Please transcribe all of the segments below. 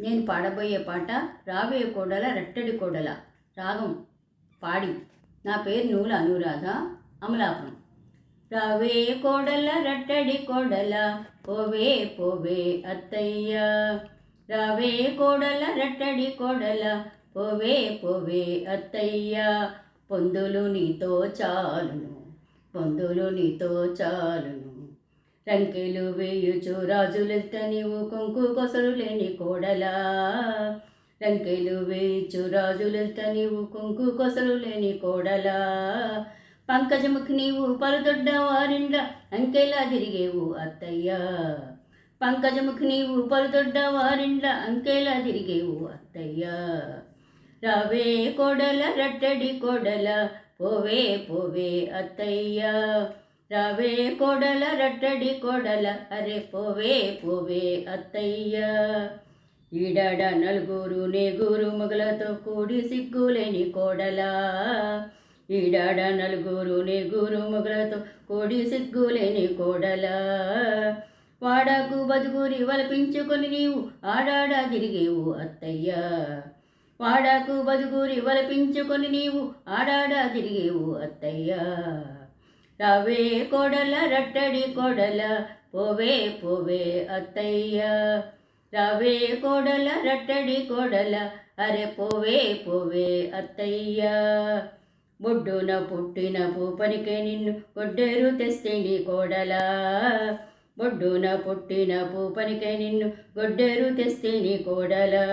నేను పాడబోయే పాట రావే కోడల రట్టడి కోడల. రాగం పాడి. నా పేరు నూల అనురాధ అమలాపురం. రావే కోడల రట్టడి కోడల పోవే పోవే అత్తయ్య. రావే కోడల రట్టడి కోడల పోవే పోవే అత్తయ్య. పొందులు నీతో చాలును పొందులు నీతో చాలును. రంకెలు వేయుచు రాజులెత్త నీవు కొంకు కొసలు లేని కోడలా? రంకెలు వేయుచు రాజులెత్త నీవు కొంకు కొసలు లేని కోడలా? పంకజముఖి నీవు పలుదొడ్డ వారిండ్ల అంకెలా తిరిగేవు అత్తయ్య? పంకజముఖి నీవు పలుదొడ్డ వారిండ్ల అంకెలా తిరిగేవు అత్తయ్య? రావే కోడల రట్టడి కోడల పోవే పోవే అత్తయ్య. రవే కోడల రట్టడి కోడల అరే పోవే పోవే అత్తయ్య. ఈడాడ నలుగురు నేగురు మొగలతో కూడి సిగ్గులేని కోడలా. ఈడాడ నలుగురు నేగురు మొగలతో కూడి సిగ్గులేని కోడలా. వాడకు బతుకురి వలపించుకొని నీవు ఆడాడా తిరిగేవు అత్తయ్య. వాడకు బతుకురి వలపించుకొని నీవు ఆడాడా తిరిగేవు అత్తయ్యా. రావే కోడల రట్టడి కోడల పోవే పోవే అత్తయ్య. రావే కోడల రట్టడి కోడల అరే పోవే పోవే అత్తయ్య. బొడ్డున పుట్టిన పూపనికే నిన్ను ఒడ్డేరు తెస్తే నీ కోడలా. బొడ్డున పుట్టిన పూపనికే నిన్ను గొడ్డేరు తెస్తే నీ కోడలా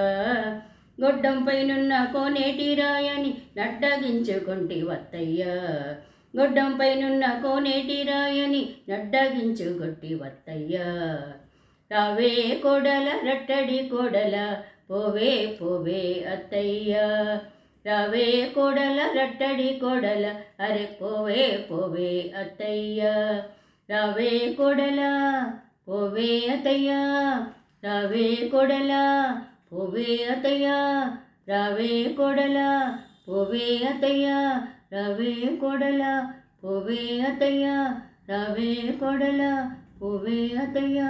కోనేటి రాయని నడ్డగించుకుంటి వత్తయ్యా గొడ్డంపైనున్న కోనేటి రాయని నడ్డగించు గొట్టి వత్తయ్యా. రావే కోడల రట్టడి కోడల పోవే పోవే అత్తయ్య. రావే కోడల రట్టడి కోడల అరే పోవే పోవే అత్తయ్య. రావే కోడల పోవే అత్తయ్య. రావే కోడల పోవే అత్తయ్య. రావే కోడల పోవే అత్తయ్య. రవే కొడల పోవే అతయ్య రవే కొడల పోవే అతయ్యా.